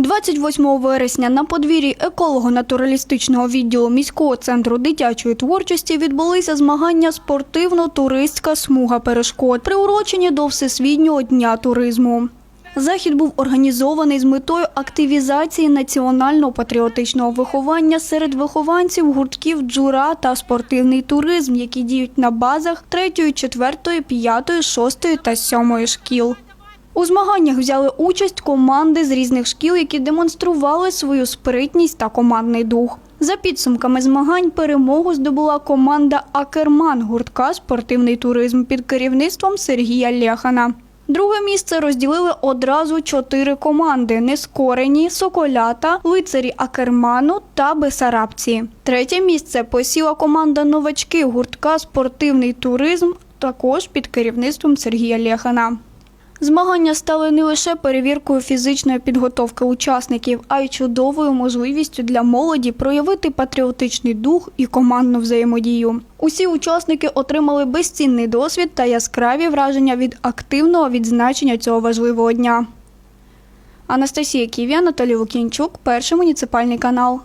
28 вересня на подвір'ї еколого-натуралістичного відділу міського центру дитячої творчості відбулися змагання спортивно-туристська смуга перешкод, приурочені до Всесвітнього дня туризму. Захід був організований з метою активізації національного патріотичного виховання серед вихованців гуртків джура та спортивний туризм, які діють на базах 3, 4, 5, 6 та 7 шкіл. У змаганнях взяли участь команди з різних шкіл, які демонстрували свою спритність та командний дух. За підсумками змагань перемогу здобула команда Акерман гуртка Спортивний туризм під керівництвом Сергія Лєхана. Друге місце розділили одразу чотири команди: Нескорені, Соколята, лицарі Акерману та Бесарабці. Третє місце посіла команда новачки гуртка Спортивний туризм, також під керівництвом Сергія Лєхана. Змагання стали не лише перевіркою фізичної підготовки учасників, а й чудовою можливістю для молоді проявити патріотичний дух і командну взаємодію. Усі учасники отримали безцінний досвід та яскраві враження від активного відзначення цього важливого дня. Анастасія Ківі, Анатолій Лукінчук, перший муніципальний канал.